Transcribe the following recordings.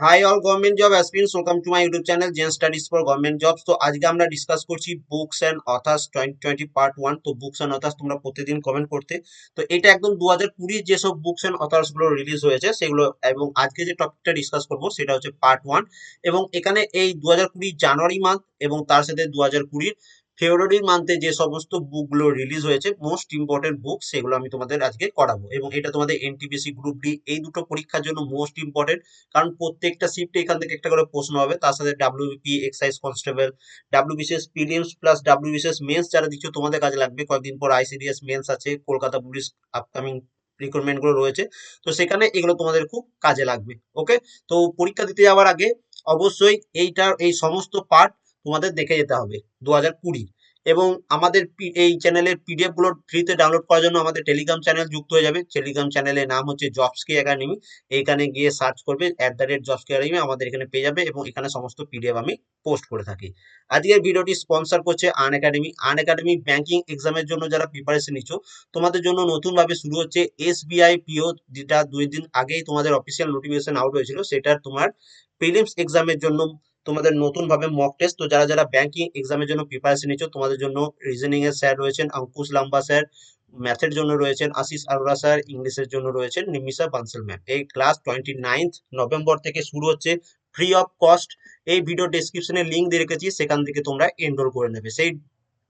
Hi all government job aspirants welcome to my YouTube channel Gen Studies for government jobs তো আজকে আমরা discuss করছি books and authors twenty twenty part one তো books and authors তোমরা প্রতিদিন comment করতে। তো এটা একদম দু হাজার কুড়ি যেসব বুকস অ্যান্ড অথার্সগুলো রিলিজ হয়েছে, সেগুলো এবং আজকে যে টপিকটা ডিসকাস করব, সেটা হচ্ছে পার্ট ওয়ান এবং এখানে এই দু হাজার কুড়ি জানুয়ারি মান্থ এবং তার সাথে দু হাজার কুড়ির ফেব্রুয়ারি মান্থে যে সমস্ত বুকগুলো রিলিজ হয়েছে মোস্ট ইম্পর্টেন্ট বুক সেগুলো আমি তোমাদের আজকে করাবো। এবং এটা তোমাদের এনটিপিসি গ্রুপ ডি এই দুটো পরীক্ষার জন্য মোস্ট ইম্পর্টেন্ট কারণ প্রত্যেকটা শিফটে এখান থেকে একটা করে প্রশ্ন হবে। তার সাথে WP excise constable WBCS prelims plus WBCS mains যারা দিচ্ছ, তোমাদের কাজে লাগবে। কয়েকদিন পর আইসিডিএস মেন্স আছে, কলকাতা পুলিশ আপকামিং রিক্রুটমেন্টগুলো রয়েছে। তো সেখানে এগুলো তোমাদের খুব কাজে লাগবে ওকে তো পরীক্ষা দিতে যাওয়ার আগে অবশ্যই এইটার এই সমস্ত পার্ট তোমাদের দেখে যেতে হবে দু হাজার কুড়ি। এবং আমাদের এই চ্যানেলের পিডিএফগুলো ফ্রিতে ডাউনলোড করার জন্য আমাদের টেলিগ্রাম চ্যানেল যুক্ত হয়ে যাবে। টেলিগ্রাম চ্যানেলের নাম হচ্ছে জবসকে একাডেমি এইখানে গিয়ে সার্চ করবে অ্যাট দ্য রেট জবসকে একাডেমি আমাদের এখানে পেয়ে যাবে এবং এখানে সমস্ত পিডিএফ আমি পোস্ট করে থাকি। আজকের ভিডিওটি স্পন্সর করছে Unacademy Unacademy banking এক্সামের জন্য যারা প্রিপারেশন নিচ্ছ, তোমাদের জন্য নতুনভাবে শুরু হচ্ছে এসবিআই পিও যেটা দুই দিন আগেই তোমাদের অফিসিয়াল নোটিফিকেশন আউট হয়েছিল সেটা তোমার প্রিলিমস এক্সামের জন্য তোমাদের নতুনভাবে মক টেস্ট তো যারা যারা ব্যাংকিং এক্সামের জন্য প্রিপারেশন নিচ্ছ তোমাদের জন্য রিজনিং এর স্যার রয়েছেন, অঙ্কুশ লাম্বা স্যার ম্যাথের জন্য রয়েছেন, আশিস আরোরা স্যার ইংলিশের জন্য রয়েছেন, নিমিষা বানসেল ম্যাম এই ক্লাস টোয়েন্টি নাইন্থ নভেম্বর থেকে শুরু হচ্ছে ফ্রি অফ কস্ট এই ভিডিও ডেসক্রিপশনে লিঙ্ক দিয়ে রেখেছি, সেখান থেকে তোমরা এনরোল করে নেবে। সেই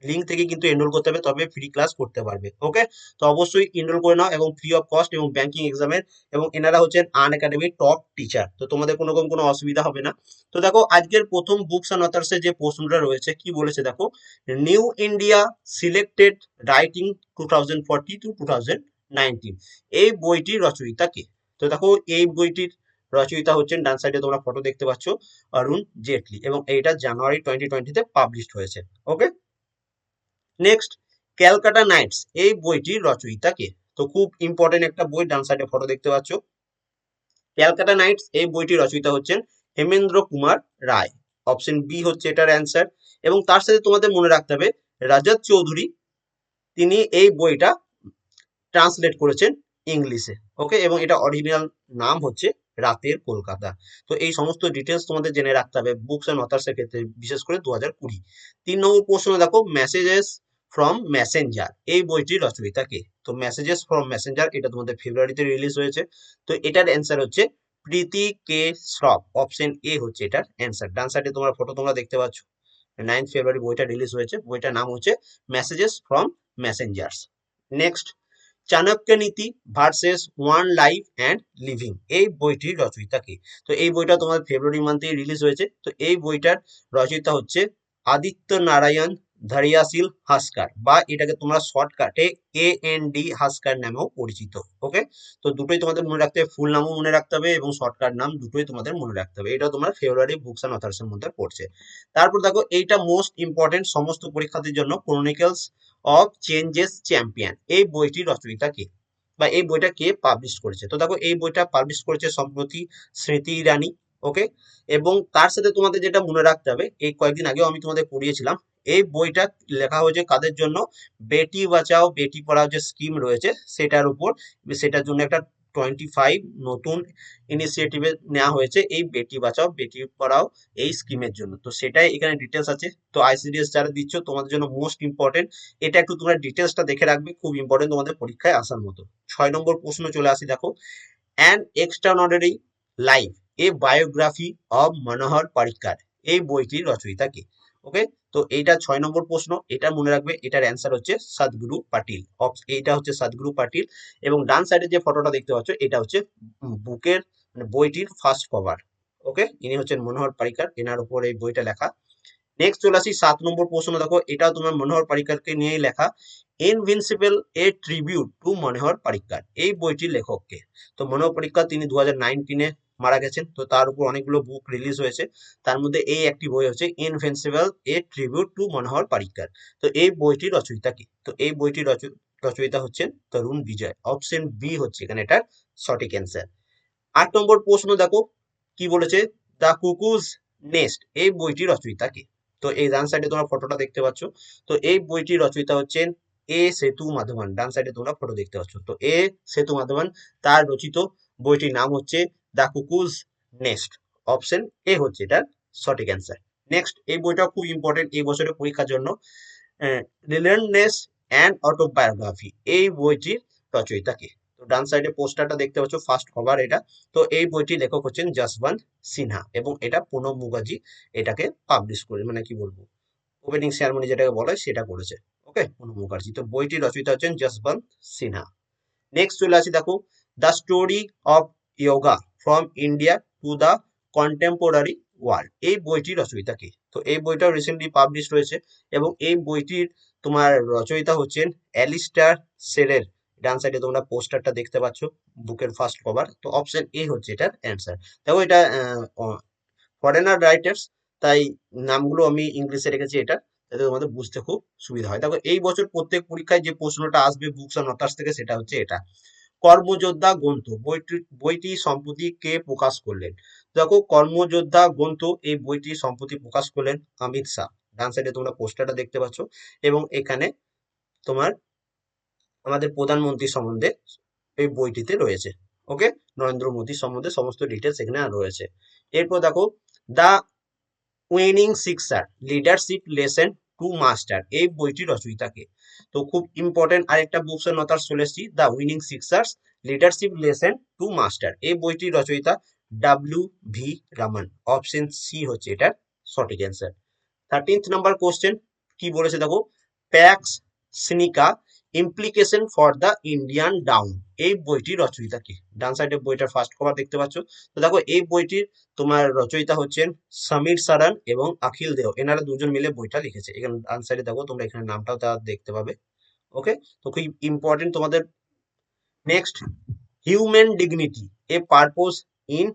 লিঙ্ক থেকে কিন্তু এনরোল করতে হবে, তবে ফ্রি ক্লাস করতে পারবে ওকে তো অবশ্যই এনরোল করে নাও এবং ফ্রি অফ কস্ট এবং ব্যাংকিং এক্সামের এবং এনারা হচ্ছেন আন একাডেমির টপ টিচার তো তোমাদের কোনো রকম কোনো অসুবিধা হবে না। তো দেখো, আজকের প্রথম বুকস অ্যান্ড অথার্সের যে প্রশ্নটা রয়েছে, কি বলেছে দেখো? New India selected writing two thousand forty to two thousand এই বইটির রচয়িতা কে? তো দেখো, এই বইটির রচয়িতা হচ্ছেন, ডান সাইডে তোমরা ফটো দেখতে পাচ্ছ, অরুণ জেটলি, এবং এইটা জানুয়ারি টোয়েন্টি টোয়েন্টিতে পাবলিশড হয়েছে ওকে নেক্সট ক্যালকাটা নাইটস এই বইটির রচয়িতা কে তো খুব ইম্পর্টেন্ট একটা বই, ডান সাইডে ফটো দেখতে পাচ্ছ। ক্যালকাটা নাইটস এই বইটির রচয়িতা হচ্ছেন হেমেন্দ্র কুমার রায়। অপশন বি হচ্ছে এটার অ্যান্সার এবং তার সাথে তোমাদের মনে রাখতে হবে রাজত চৌধুরী, তিনি এই বইটা ট্রান্সলেট করেছেন ইংলিশে। ওকে এবং এটা অরিজিনাল নাম হচ্ছে রাতের কলকাতা। তো এই সমস্ত ডিটেলস তোমাদের জেনে রাখতে হবে বুকস অ্যান্ড অথার্সের ক্ষেত্রে, বিশেষ করে দু হাজার কুড়ি। তিন নম্বর প্রশ্ন দেখো মেসেজেস ফ্রম মেসেঞ্জার এই বইটির রচয়িতা কে? তো মেসেজেস ফ্রম মেসেঞ্জার এটা তোমাদের ফেব্রুয়ারিতে রিলিজ হয়েছে। তো এটার অ্যান্সার হচ্ছে প্রীতি কে শ্রফ অপশন এ হচ্ছে এটার অ্যান্সার ডান সাইডে তোমরা ফটো তোমরা দেখতে পাচ্ছ। নাইন্থ ফেব্রুয়ারি বইটা রিলিজ হয়েছে। বইটার নাম হচ্ছে messages from messengers next Chanakya Niti verses on life and living এই বইটির রচয়িতা কে? তো এই বইটা তোমার ফেব্রুয়ারি মান্থে রিলিজ হয়েছে। তো এই বইটার রচয়িতা হচ্ছে আদিত্য নারায়ণ ধরিয়াশীল হাসকার বা এটাকে তোমরা শর্টকাটে এ এন ডি হাসকার নামেও পরিচিত ওকে তো দুটোই তোমাদের মনে রাখতে হবে ফুল নামও মনে রাখতে হবে এবং শর্টকাট নাম দুটোই তোমাদের মনে রাখতে হবে এটা তোমার ফেব্রুয়ারি বুকস অ্যান্ড অথার্সের মধ্যে পড়ছে। তারপর দেখো, এইটা মোস্ট ইম্পর্টেন্ট সমস্ত পরীক্ষার্থীর জন্য ক্রনিকলস অফ চেঞ্জেস চ্যাম্পিয়ন এই বইটির রচয়িতা কে বা এই বইটা কে পাবলিশ করেছে? তো দেখো, এই বইটা পাবলিশ করেছে সম্প্রতি স্মৃতি ইরানি ওকে এবং তার সাথে তোমাদের যেটা মনে রাখতে হবে, এই কয়েকদিন আগেও আমি তোমাদের পড়িয়েছিলাম এই বইটা লেখা হয়েছে কাদের জন্য? বেটি বাঁচাও, বেটি পড়াও যে স্কিম রয়েছে, সেটার উপর। সেটার জন্য একটা টোয়েন্টি ফাইভ নতুন ইনিশিয়েটিভে নেওয়া হয়েছে এই বেটি বাঁচাও, বেটি পড়াও এই স্কিমের জন্য। তো সেটাই এখানে ডিটেলস আছে। তো আইসিডিএস যারা দিচ্ছ, তোমাদের জন্য মোস্ট ইম্পর্টেন্ট এটা একটু তোমরা ডিটেলসটা দেখে রাখবে, খুব ইম্পর্টেন্ট তোমাদের পরীক্ষায় আসার মতো। ছয় নম্বর প্রশ্ন চলে আসি, দেখো। An extraordinary life a biography of Manohar Parrikar এই বইটির রচয়িতা কে? ওকে তো এইটা ছয় নম্বর প্রশ্ন, এটা মনে রাখবে, এটার অ্যান্সার হচ্ছে সাদগুরু পাটিল। এইটা হচ্ছে সদগুরু পাটিল। এবং ডান সাইডে যে ফটোটা দেখতে পাচ্ছ, এটা হচ্ছে বুকের মানে বইটির ফার্স্ট কভার ওকে ইনি হচ্ছেন মনোহর পারিকার, এনার উপর এই বইটা লেখা। নেক্সট চলে আসি সাত নম্বর প্রশ্ন দেখো, এটাও তোমার মনোহর পারিকারকে নিয়েই লেখা। Invincible a tribute to Manohar Parrikar এই বইটির লেখককে। তো মনোহর পারিক্কার তিনি দু হাজার নাইনটিনে মারা গেছেন। তো তার উপর অনেকগুলো বুক রিলিজ হয়েছে। তার মধ্যে এই একটি বই হচ্ছে invincible a tribute to Manohar Parrikar তো এই বইটির রচয়িতা কি? তো এই বইটির রচয়িতা হচ্ছেন তরুণ বিজয়। অপশন বি হচ্ছে এখানে এটার সঠিক অ্যান্সার আট নম্বর প্রশ্ন দেখো, কি বলেছে? দ্য কুকুজ নেস্ট এই বইটির রচয়িতা কে? তো এই ডান সাইডে তোমরা ফটোটা দেখতে পাচ্ছ। তো এই বইটির রচয়িতা হচ্ছেন এ সেতু মাধবন। ডান সাইডে তোমরা ফটো দেখতে পাচ্ছ। তো এ সেতু মাধবন, তার রচিত বইটির নাম হচ্ছে the cuckoo's nest. Option A হচ্ছে এটার সঠিক অ্যান্সার নেক্সট এই বইটা খুব ইম্পর্টেন্ট এই বছরের পরীক্ষার জন্য। রিলেন্টনেস অ্যান্ড অটোবায়োগ্রাফি এই বইটির রচয়িতা কে তো ডান সাইডে পোস্টারটা দেখতে পাচ্ছ ফার্স্ট কভার এটা। তো এই বইটির লেখক হচ্ছেন যশবন্ত সিনহা এবং এটা প্রণব মুখার্জি এটাকে পাবলিশ করে মানে কি বলব ওপেনিং সেয়ারমনি যেটাকে বলা সেটা করেছে। ওকে প্রণব মুখার্জি। তো বইটির রচয়িতা হচ্ছেন যশবন্ত সিনহা। নেক্সট চলে আসি দেখো the story of yoga from India to the contemporary world এই বইটির রচয়িতা কে? তো এই বইটাও রিসেন্টলি পাবলিশ রয়েছে এবং এই বইটির তোমার রচয়িতা হচ্ছেন অ্যালিস্টার সেরের ডান সাইডে তোমরা পোস্টারটা দেখতে পাচ্ছ বুকের ফার্স্ট কভার তো অপশন এ হচ্ছে এটার অ্যান্সার দেখো এটা ফরেনার রাইটার্স তাই নামগুলো আমি ইংলিশে রেখেছি এটা যাতে তোমাদের বুঝতে খুব সুবিধা হয়। দেখো এই বছর প্রত্যেক পরীক্ষায় যে প্রশ্নটা আসবে বুকস অ্যান্ড অথার্স থেকে, সেটা হচ্ছে এটা। কর্মযোদ্ধা গ্রন্থ। বইটি বইটি সম্প্রতি কে প্রকাশ করলেন? দেখো, কর্মযোদ্ধা গ্রন্থ, এই বইটি সম্প্রতি প্রকাশ করলেন অমিত শাহ। ডান সাইডে তোমরা পোস্টারটা দেখতে পাচ্ছ এবং এখানে তোমার আমাদের প্রধানমন্ত্রী সম্বন্ধে এই বইটিতে রয়েছে। ওকে? নরেন্দ্র মোদী সম্বন্ধে সমস্ত ডিটেলস এখানে রয়েছে। এরপর দেখো, the winning sixer, leadership lesson to master এই বইটির রচয়িতাকে তো খুব ইম্পর্টেন্ট আরেকটা বুকস এর নথার চলে the winning sixers leadership lesson to master এই বইটি রচয়িতা W V Raman option C হচ্ছে এটার সঠিক অ্যান্সার থার্টিন্থ নাম্বার কোশ্চেন কি বলেছে দেখো? Pax Sinica implication for the Indian dawn এই বইটির রচয়িতা কি ডান সাইডে বইটার ফার্স্ট কভার দেখতে পাচ্ছ। তো দেখো, এই বইটির তোমার রচয়িতা হচ্ছেন সমীর সারান এবং আখিল দেও। এনারা দুজন মিলে বইটা লিখেছে। এখানে ডান সাইডে দেখো, তোমরা এখানে নামটাও তার দেখতে পাবে। ওকে? তো খুব ইম্পর্টেন্ট তোমাদের। Next human dignity a purpose in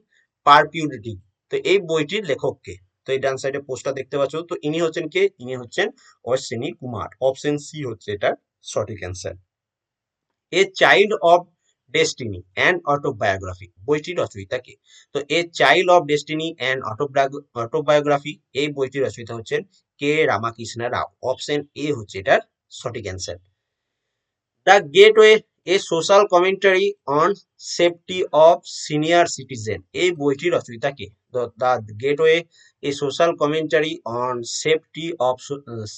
perpetuity তো এই বইটির লেখককে। তো এই ডান সাইডে পোস্টটা দেখতে পাচ্ছ। তো ইনি হচ্ছেন কে? ইনি হচ্ছেন অশ্বিনী কুমার। অপশন সি হচ্ছে এটা সঠিক answer a child of destiny and autobiography বইটির রচয়িতা কে? তো a child of destiny and autobiography এই বইটির রচয়িতা হচ্ছেন কে রামাকৃষ্ণ রাও। অপশন এ হচ্ছে এটার সঠিক answer the gateway a social commentary on safety of senior citizen এই বইটির রচয়িতা কে the gateway a social commentary on safety of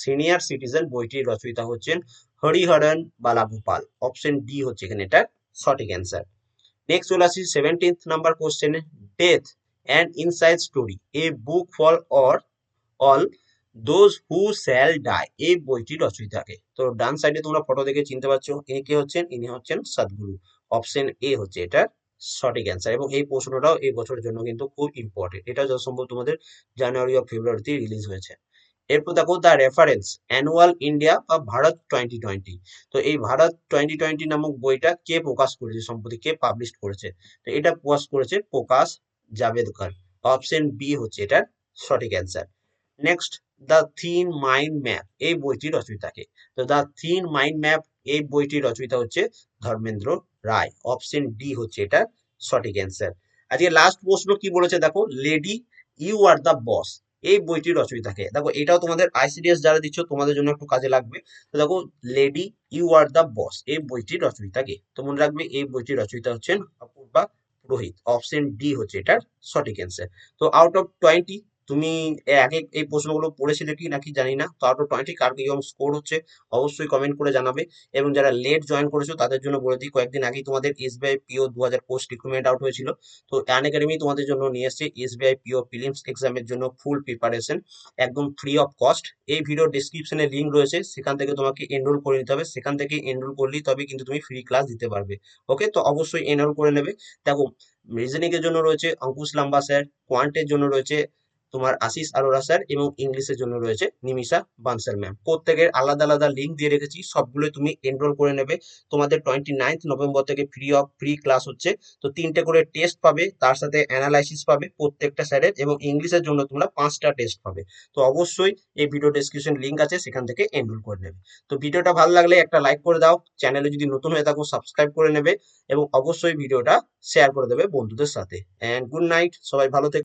senior citizen বইটির রচয়িতা হচ্ছেন হরিহরন বালাগোপাল। অপশন ডি হচ্ছে এখানে এটা সঠিক অ্যান্সার নেক্সট চলে আসি সেভেন্টিন্থ নাম্বার কোশ্চেনে death and inside story a book for or all those who shall die এই বইটির রচয়িতাকে। তো ডান সাইডে তোমরা ফটো দেখে চিনতে পারছ ইনি কে হচ্ছেন? ইনি হচ্ছেন সদ্গুরু। অপশন এ হচ্ছে এটার সঠিক অ্যান্সার এবং এই প্রশ্নটাও এই বছরের জন্য কিন্তু খুব ইম্পর্টেন্ট এটা যত সম্ভব তোমাদের জানুয়ারি ও ফেব্রুয়ারিতে রিলিজ হয়েছে। এরপর দেখো দ্য রেফারেন্স অ্যানুয়াল ইন্ডিয়া বা ভারত টোয়েন্টি টোয়েন্টি তো এই ভারত টোয়েন্টি টোয়েন্টি নামক বইটা কে প্রকাশ করেছে সম্প্রতি কে পাবলিশ করেছে? তো এটা প্রকাশ করেছে প্রকাশ জাভেদকর। অপশন বি হচ্ছে এটার সঠিক answer next the thin mind map এই বইটির রচয়িতাকে তো দ্য থিন মাইন্ড ম্যাপ এই বইটির রচয়িতা হচ্ছে ধর্মেন্দ্র রায়। অপশন ডি হচ্ছে এটা সঠিক অ্যান্সার আজকে লাস্ট প্রশ্ন কি বলেছে দেখো? Lady you are the boss এই বইটির রচয়িতাকে। দেখো, এটাও তোমাদের আইসিডিএস যারা দিচ্ছ, তোমাদের জন্য একটু কাজে লাগবে। তো দেখো lady you are the boss এই বইটির রচয়িতাকে। তো মনে রাখবে, এই বইটির রচয়িতা হচ্ছেন অপূর্বা পুরোহিত। অপশন ডি হচ্ছে এটার সঠিক অ্যান্সার তো আউট অফ টোয়েন্টি তুমি আগে এই প্রশ্নগুলো পড়েছিলে কি নাকি জানি না তো আউট অফ টোয়েন্টি কার কীরকম স্কোর হচ্ছে অবশ্যই কমেন্ট করে জানাবে এবং যারা লেট জয়েন করেছ তাদের জন্য বলে দিই, কয়েকদিন আগেই তোমাদের এসবিআই পিও দু হাজার পোস্ট রিক্রুটমেন্ট আউট হয়েছিল। তো অ্যান একাডেমি তোমাদের জন্য নিয়ে এসছে এসবিআই পিও ফিলিমস এক্সামের জন্য ফুল প্রিপারেশন একদম ফ্রি অফ কস্ট এই ভিডিও ডিসক্রিপশনে লিঙ্ক রয়েছে, সেখান থেকে তোমাকে এনরোল করে নিতে হবে। সেখান থেকে এনরোল করলেই তবে কিন্তু তুমি ফ্রি ক্লাস দিতে পারবে। ওকে তো অবশ্যই এনরোল করে নেবে। দেখো রিজনিং এর জন্য রয়েছে, অঙ্কুশ লাম্বা স্যার কোয়ান্টের জন্য রয়েছে তোমার আশিস আরোরা স্যার এবং ইংলিশের জন্য রয়েছে নিমিষা বানসাল ম্যাম প্রত্যেকের আলাদা আলাদা লিঙ্ক দিয়ে রেখেছি সবগুলো তুমি এনরোল করে নেবে। তোমাদের টোয়েন্টি নাইন্থ নভেম্বর থেকে ফ্রি অফ ফ্রি ক্লাস হচ্ছে। তো তিনটে করে টেস্ট পাবে, তার সাথে অ্যানালাইসিস পাবে প্রত্যেকটা স্যারের এবং ইংলিশের জন্য তোমরা পাঁচটা টেস্ট পাবে। তো অবশ্যই এই ভিডিও ডেসক্রিপশন লিঙ্ক আছে, সেখান থেকে এনরোল করে নেবে। তো ভিডিওটা ভালো লাগলে একটা লাইক করে দাও চ্যানেলে যদি নতুন হয়ে থাকো সাবস্ক্রাইব করে নেবে এবং অবশ্যই ভিডিওটা শেয়ার করে দেবে বন্ধুদের সাথে। অ্যান্ড গুড নাইট সবাই ভালো থেকে।